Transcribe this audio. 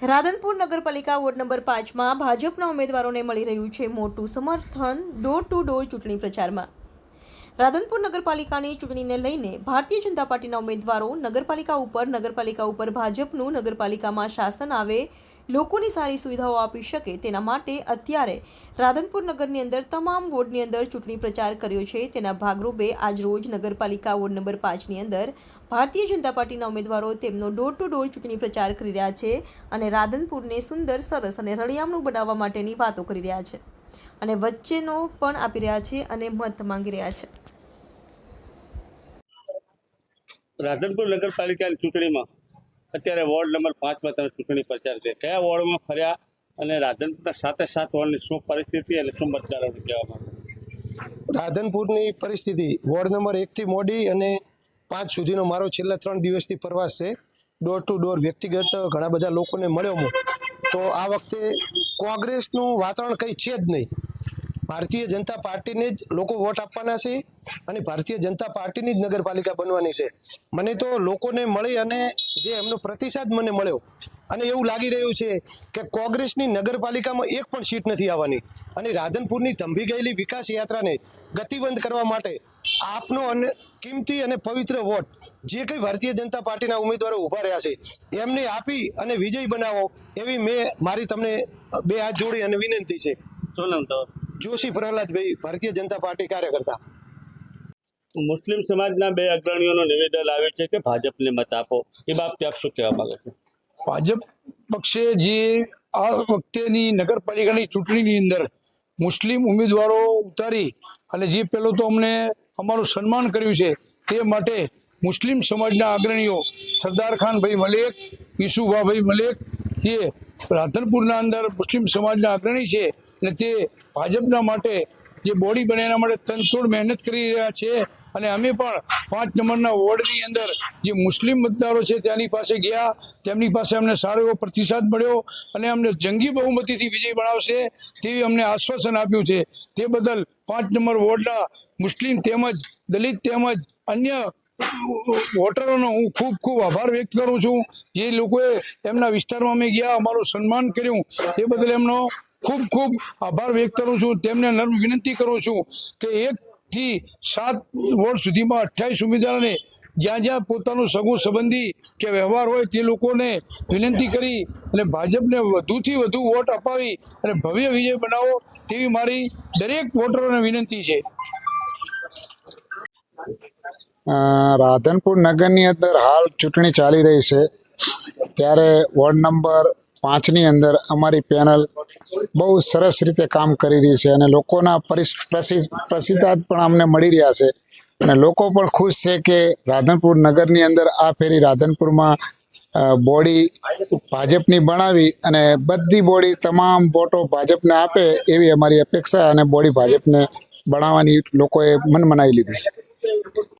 રાધનપુર નગરપાલિકા ward number પાંચમાં ભાજપના ઉમેદવારોને મળી રહ્યું છે મોટું સમર્થન ડોર ટુ ડોર ચૂંટણી પ્રચારમાં. રાધનપુર નગરપાલિકાની ચૂંટણીને લઈને ભારતીય જનતા પાર્ટીના ઉમેદવારો નગરપાલિકા ઉપર નગરપાલિકા ઉપર ભાજપનું નગરપાલિકામાં શાસન આવે લોકોની સારી સુવિધાઓ આપી શકે તેના માટે અત્યારે રાધનપુર નગરની અંદર તમામ વોર્ડની અંદર ચૂંટણી પ્રચાર કર્યો છે. તેના ભાગરૂપે આજરોજ નગરપાલિકા વોર્ડ નંબર પાંચની અંદર ભારતીય જનતા પાર્ટીના ઉમેદવારો તેમનો ડોર ટુ ડોર ચૂંટણી પ્રચાર કરી રહ્યા છે અને રાધનપુરને સુંદર, સરસ અને રળિયામણું બનાવવા માટેની વાતો કરી રહ્યા છે અને વચ્ચેનો પણ આપી રહ્યા છે અને મત માંગી રહ્યા છે. રાધનપુર નગરપાલિકા ચૂંટણીમાં અત્યારે વોર્ડ નંબર પાંચમાં તમે ચૂંટણી પ્રચાર છે. કયા વોર્ડમાં ફર્યા અને રાધનપુરના સાતે સાત વોર્ડની શું પરિસ્થિતિ અને શું મતદારોને કહેવા માંગો રાધનપુરની પરિસ્થિતિ, વોર્ડ નંબર એકથી મોડી અને પાંચ સુધીનો મારો છેલ્લા ત્રણ દિવસથી પ્રવાસ છે. ડોર ટુ ડોર વ્યક્તિગત ઘણા બધા લોકોને મળ્યો હું. તો આ વખતે કોંગ્રેસનું વાતાવરણ કંઈ છે જ નહીં. ભારતીય જનતા પાર્ટીને જ લોકો વોટ આપવાના છે અને ભારતીય જનતા પાર્ટીની જ નગરપાલિકા બનવાની છે. મને તો લોકોને મળી અને જે એમનો પ્રતિસાદ મને મળ્યો અને એવું લાગી રહ્યું છે કે કોંગ્રેસની નગરપાલિકામાં એક પણ સીટ નથી આવવાની અને રાધનપુરની થંભી ગયેલી વિકાસ યાત્રાને ગતિબંધ કરવા માટે આપનો અને કિંમતી અને પવિત્ર વોટ જે કંઈ ભારતીય જનતા પાર્ટીના ઉમેદવારો ઊભા રહ્યા છે એમને આપી અને વિજય બનાવો એવી મેં મારી તમને બે હાથ જોડી અને વિનંતી છે. શું નામ જોશી પ્રહલાદભાઈ ભારતીય જનતા પાર્ટી કાર્યકર્તા. મુસ્લિમ સમાજના બે અગ્રણીઓનો નિવેદન આવ્યું છે કે ભાજપને મત આપો. એ બાબતે આપ શું કહેવા માંગો છો? ભાજપ પક્ષે જે આ વખતેની નગરપાલિકાની ચૂંટણીની અંદર મુસ્લિમ ઉમેદવારો ઉતારી અને જે પેલો તો અમને અમારું સન્માન કર્યું છે તે માટે મુસ્લિમ સમાજના અગ્રણીઓ સરદાર ખાનભાઈ મલેક ઈસુભાભાઈ મલેક જે રાધનપુરના અંદર મુસ્લિમ સમાજના અગ્રણી છે અને તે ભાજપના માટે જે બોડી બને એના માટે તનતોડ મહેનત કરી રહ્યા છે. અને અમે પણ પાંચ નંબરના વોર્ડની અંદર જે મુસ્લિમ મતદારો છે ત્યાંની પાસે ગયા. તેમની પાસે અમને સારો એવો પ્રતિસાદ મળ્યો અને અમને જંગી બહુમતીથી વિજય બનાવશે તેવી અમને આશ્વાસન આપ્યું છે. તે બદલ પાંચ નંબર વોર્ડના મુસ્લિમ તેમજ દલિત તેમજ અન્ય વોટરોનો હું ખૂબ ખૂબ આભાર વ્યક્ત કરું છું. જે લોકોએ એમના વિસ્તારમાં અમે ગયા, અમારું સન્માન કર્યું. તે બદલ એમનો ખૂબ ખૂબ આભાર વ્યક્ત કરું છું. તેમને નર્મ વિનંતી કરું છું કે એક થી સાત વોર્ડ સુધીમાં અઠ્યાવીસ ઉમેદવારોને જ્યાં જ્યાં પોતાનું સગું સંબંધી કે વ્યવહાર હોય તે લોકોને વિનંતી કરી અને ભાજપને વધુથી વધુ વોટ અપાવી અને ભવ્ય વિજય બનાવો તેવી મારી દરેક વોટરોને વિનંતી છે. રાધનપુર નગરની અંદર હાલ ચૂંટણી ચાલી રહી છે. ત્યારે વોર્ડ નંબર પાંચની અંદર અમારી પેનલ બહુ સરસ રીતે કામ કરી રહી છે અને લોકોના પરિસ, પ્રસિદ્ધ પ્રસિદ્ધાદ પણ અમને મળી રહ્યા છે. અને લોકો પણ ખુશ છે કે રાધનપુર નગરની અંદર આ ફેરી રાધનપુરમાં બોડી ભાજપની બનાવી અને બધી બોડી તમામ વોટો ભાજપને આપે એવી અમારી અપેક્ષા અને બોડી ભાજપને બનાવવાની લોકોએ મન મનાવી લીધું છે.